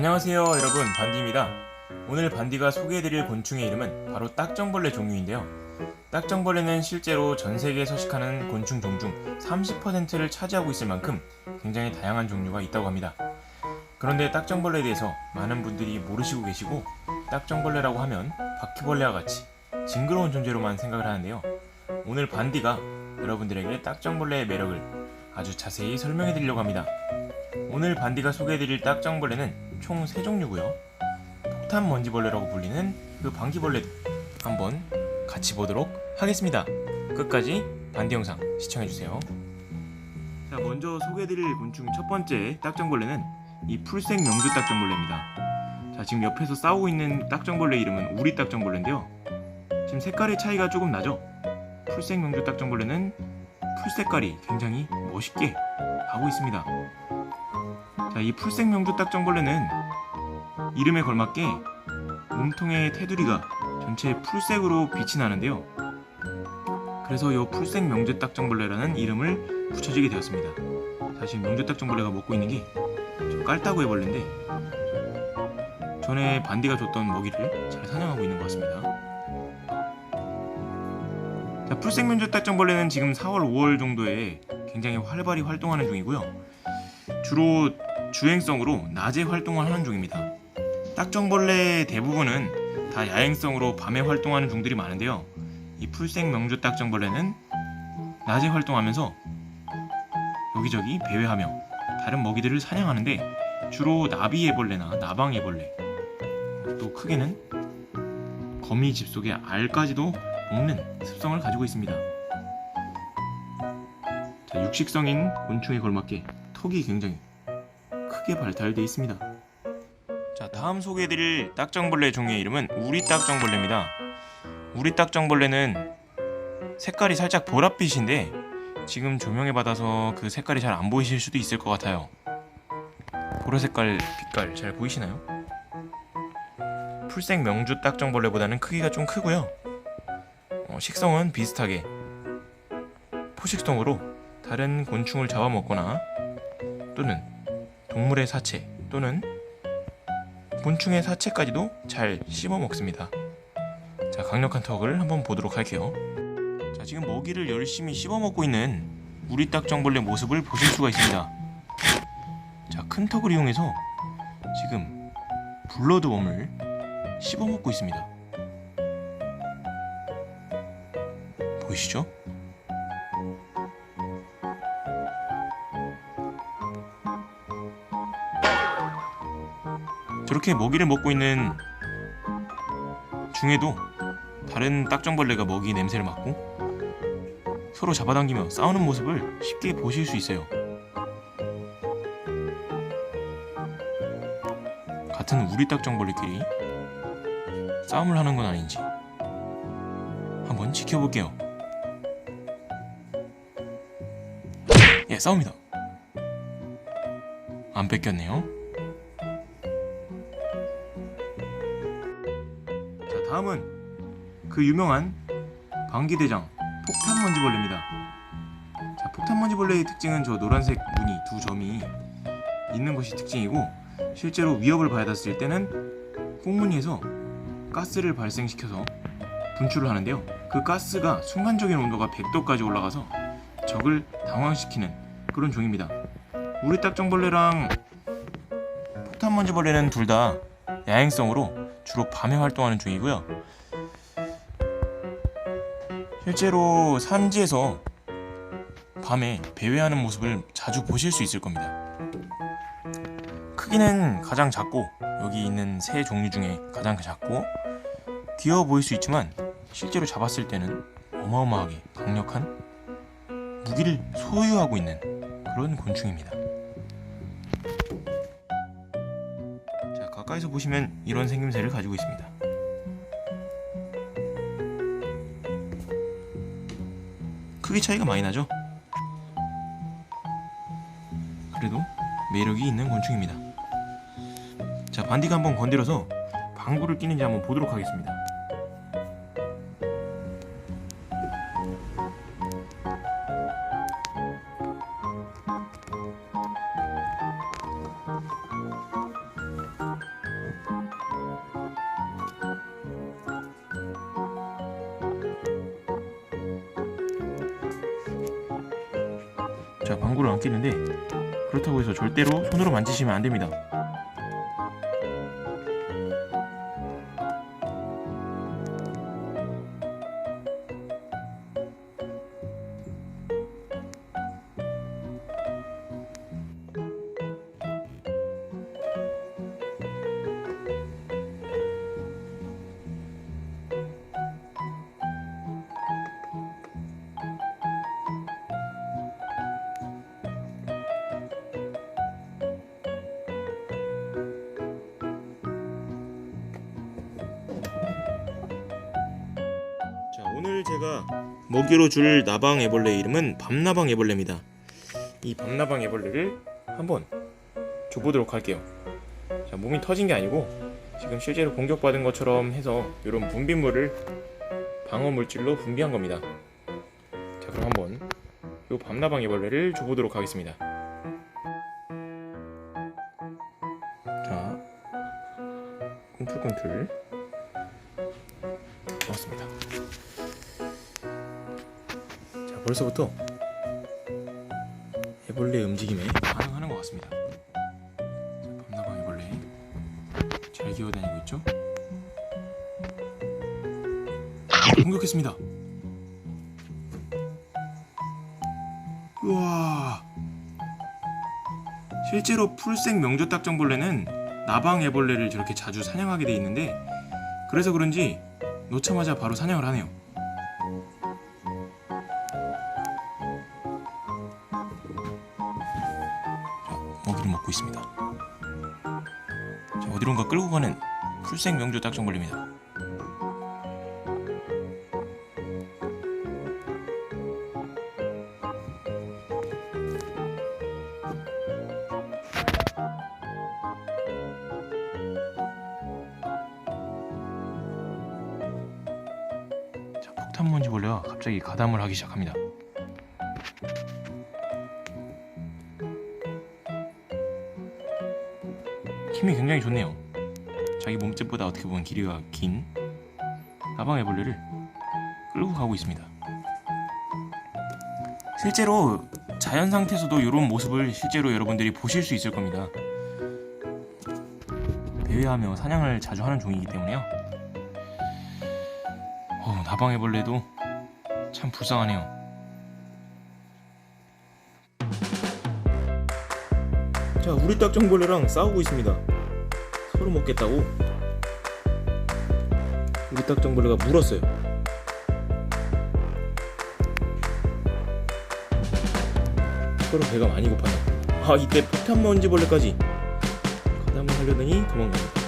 안녕하세요 여러분. 반디입니다. 오늘 반디가 소개해드릴 곤충의 이름은 바로 딱정벌레 종류인데요. 딱정벌레는 실제로 전 세계에 서식하는 곤충 종 중 30%를 차지하고 있을 만큼 굉장히 다양한 종류가 있다고 합니다. 그런데 딱정벌레에 대해서 많은 분들이 모르시고 계시고 딱정벌레라고 하면 바퀴벌레와 같이 징그러운 존재로만 생각을 하는데요. 오늘 반디가 여러분들에게 딱정벌레의 매력을 아주 자세히 설명해 드리려고 합니다. 오늘 반디가 소개해드릴 딱정벌레는 총 3종류고요. 폭탄 먼지벌레라고 불리는 그 방귀벌레 한번 같이 보도록 하겠습니다. 끝까지 반디 영상 시청해주세요. 자, 먼저 소개해드릴 곤충 첫 번째 딱정벌레는 이 풀색 명주 딱정벌레입니다. 자, 지금 옆에서 싸우고 있는 딱정벌레 이름은 우리 딱정벌레인데요. 지금 색깔의 차이가 조금 나죠? 풀색 명주 딱정벌레는 풀 색깔이 굉장히 멋있게 하고 있습니다. 자, 이 풀색 명주 딱정벌레는 이름에 걸맞게 몸통의 테두리가 전체 풀색으로 빛이 나는데요. 그래서 이 풀색 명주 딱정벌레라는 이름을 붙여지게 되었습니다. 사실 명주 딱정벌레가 먹고 있는 게 저 깔따구의 벌레인데 전에 반디가 줬던 먹이를 잘 사냥하고 있는 것 같습니다. 자, 풀색 명주 딱정벌레는 지금 4월, 5월 정도에 굉장히 활발히 활동하는 중이고요. 주로 주행성으로 낮에 활동을 하는 중입니다. 딱정벌레 대부분은 다 야행성으로 밤에 활동하는 종들이 많은데요. 이 풀색 명주 딱정벌레는 낮에 활동하면서 여기저기 배회하며 다른 먹이들을 사냥하는데 주로 나비애벌레나 나방애벌레 또 크게는 거미 집 속의 알까지도 먹는 습성을 가지고 있습니다. 자, 육식성인 곤충에 걸맞게 턱이 굉장히 크게 발달되어 있습니다. 자, 다음 소개해드릴 딱정벌레 종류의 이름은 우리 딱정벌레입니다. 우리 딱정벌레는 색깔이 살짝 보랏빛인데 지금 조명에 받아서 그 색깔이 잘 안 보이실 수도 있을 것 같아요. 보라 색깔 빛깔 잘 보이시나요? 풀색 명주 딱정벌레보다는 크기가 좀 크고요. 어, 식성은 비슷하게 포식성으로 다른 곤충을 잡아먹거나 또는 동물의 사체 또는 곤충의 사체까지도 잘 씹어 먹습니다. 자, 강력한 턱을 한번 보도록 할게요. 자, 지금 먹이를 열심히 씹어 먹고 있는 우리 딱정벌레 모습을 보실 수가 있습니다. 자, 큰 턱을 이용해서 지금 블러드웜을 씹어 먹고 있습니다. 보이시죠? 저렇게 먹이를 먹고 있는 중에도 다른 딱정벌레가 먹이 냄새를 맡고 서로 잡아당기며 싸우는 모습을 쉽게 보실 수 있어요. 같은 우리 딱정벌레끼리 싸움을 하는 건 아닌지 한번 지켜볼게요. 예, 싸웁니다. 안 뺏겼네요. 다음은 그 유명한 방귀대장 폭탄 먼지벌레입니다. 자, 폭탄 먼지벌레의 특징은 저 노란색 무늬 두 점이 있는 것이 특징이고 실제로 위협을 받았을 때는 꽁무니에서 가스를 발생시켜서 분출을 하는데요. 그 가스가 순간적인 온도가 100도까지 올라가서 적을 당황시키는 그런 종입니다. 우리 딱정벌레랑 폭탄 먼지벌레는 둘 다 야행성으로 주로 밤에 활동하는 중이고요. 실제로 산지에서 밤에 배회하는 모습을 자주 보실 수 있을 겁니다. 크기는 가장 작고 여기 있는 새 종류 중에 가장 작고 귀여워 보일 수 있지만 실제로 잡았을 때는 어마어마하게 강력한 무기를 소유하고 있는 그런 곤충입니다. 가까이서 보시면 이런 생김새를 가지고 있습니다. 크기 차이가 많이 나죠? 그래도 매력이 있는 곤충입니다. 자, 반디가 한번 건드려서 방구를 끼는지 한번 보도록 하겠습니다. 자 방구를 안 끼는데 그렇다고 해서 절대로 손으로 만지시면 안 됩니다. 먹이로 줄 나방 애벌레 이름은 밤나방 애벌레입니다. 이 밤나방 애벌레를 한번 줘보도록 할게요. 자 몸이 터진 게 아니고 지금 실제로 공격받은 것처럼 해서 이런 분비물을 방어 물질로 분비한 겁니다. 자 그럼 한번 이 밤나방 애벌레를 줘보도록 하겠습니다. 자 꿈틀꿈틀 벌써부터 애벌레 움직임에 반응하는 것 같습니다. 자, 밤나방 애벌레 잘 기어다니고 있죠? 공격했습니다. 우와. 실제로 풀색 명조 딱정벌레는 나방 애벌레를 저렇게 자주 사냥하게 돼 있는데 그래서 그런지 놓자마자 바로 사냥을 하네요. 먹고 있습니다. 자, 어디론가 끌고 가는 풀색 명조 딱정벌레입니다. 자, 폭탄 먼지 벌레가 갑자기 가담을 하기 시작합니다. 힘이 굉장히 좋네요. 자기 몸집보다 어떻게 보면 길이가 긴 나방애벌레를 끌고 가고 있습니다. 실제로 자연 상태에서도 이런 모습을 실제로 여러분들이 보실 수 있을 겁니다. 대회하며 사냥을 자주 하는 종이기 때문에요. 어, 나방애벌레도 참 불쌍하네요. 자, 우리 딱정벌레랑 싸우고 있습니다. 서로 먹겠다고. 우리 딱정벌레가 물었어요. 서로 배가 많이 고파요. 아, 이때 폭탄 먼지벌레까지 가담을 하려더니 도망갑니다.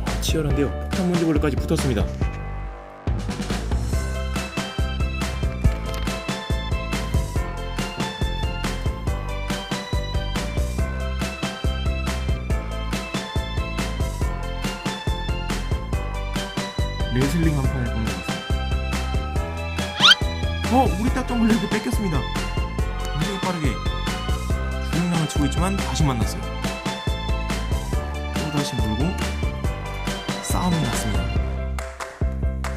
와, 치열한데요. 폭탄 먼지벌레까지 붙었습니다. 레슬링 한 판을 보는 것 같습니다. 어, 우리 딱정벌레도 뺏겼습니다. 굉장히 빠르게 주행랑을 치고 있지만 다시 만났어요. 또 다시 물고 싸움이 났습니다.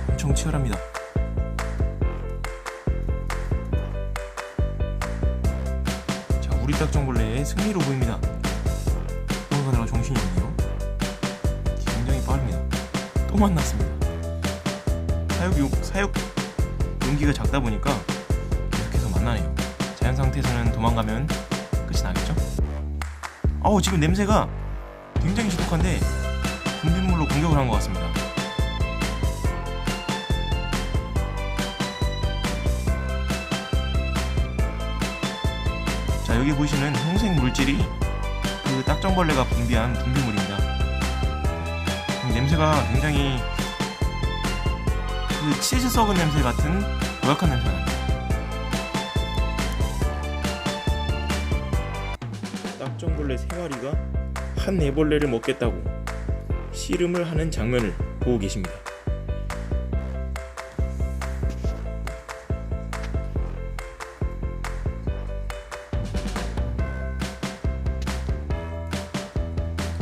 엄청 치열합니다. 자, 우리 딱정벌레의 승리로 보입니다. 도망가다가 정신이 없네요. 굉장히 빠릅니다. 또 만났습니다. 사육 용, 사육 용기가 작다 보니까 계속해서 만나네요. 자연 상태에서는 도망가면 끝이 나겠죠? 아우 지금 냄새가 굉장히 지독한데 분비물로 공격을 한 것 같습니다. 자 여기 보시는 홍색 물질이 그 딱정벌레가 분비한 분비물입니다. 음, 냄새가 굉장히 그 치즈 썩은 냄새 같은 고약한 냄새가 납니다. 딱정벌레 세 마리가 한 애벌레를 먹겠다고 씨름을 하는 장면을 보고 계십니다.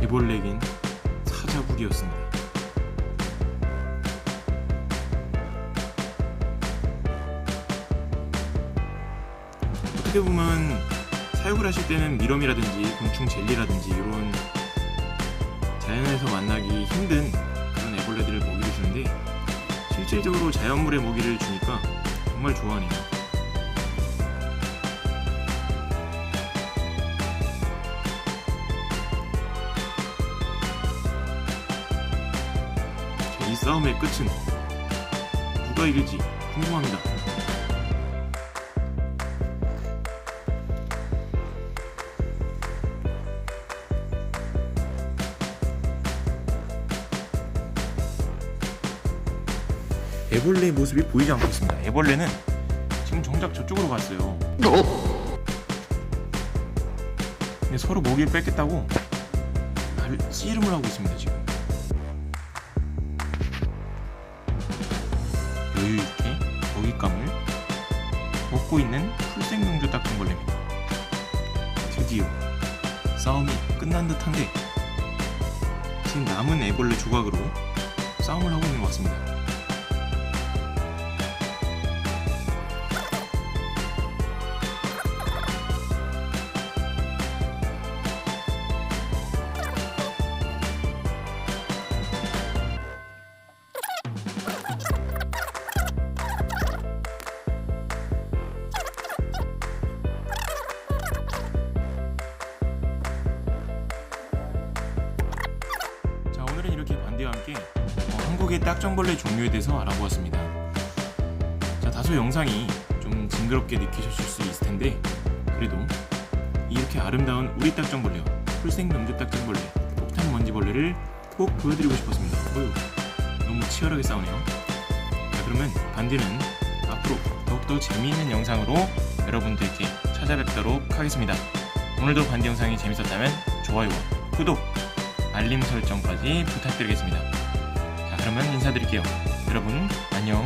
애벌레긴 사자굴이었습니다. 많이들 보면 사육을 하실 때는 미럼이라든지 곤충 젤리라든지 이런 자연에서 만나기 힘든 그런 애벌레들을 먹이를 주는데 실질적으로 자연물의 먹이를 주니까 정말 좋아하네요. 자, 이 싸움의 끝은 누가 이길지 궁금합니다. 애벌레의 모습이 보이지 않고 있습니다. 애벌레는 지금 정작 저쪽으로 갔어요. 근데 서로 먹이를 뺏겠다고 날 씨름을 하고 있습니다 지금. 여유 있게 먹잇감을 먹고 있는 풀생명조 딱정벌레입니다. 드디어 싸움이 끝난 듯한데 지금 남은 애벌레 조각으로 싸움을 하고 있는 것 같습니다. 딱정벌레 종류에 대해서 알아보았습니다. 자 다소 영상이 좀 징그럽게 느끼셨을 수 있을 텐데 그래도 이렇게 아름다운 우리 딱정벌레와 풀생 명주 딱정벌레, 폭탄 먼지벌레를 꼭 보여드리고 싶었습니다. 어휴, 너무 치열하게 싸우네요. 자 그러면 반디는 앞으로 더욱더 재미있는 영상으로 여러분들께 찾아뵙도록 하겠습니다. 오늘도 반디 영상이 재밌었다면 좋아요와 구독 알림 설정까지 부탁드리겠습니다. 자, 그러면 인사드릴게요. 여러분, 안녕.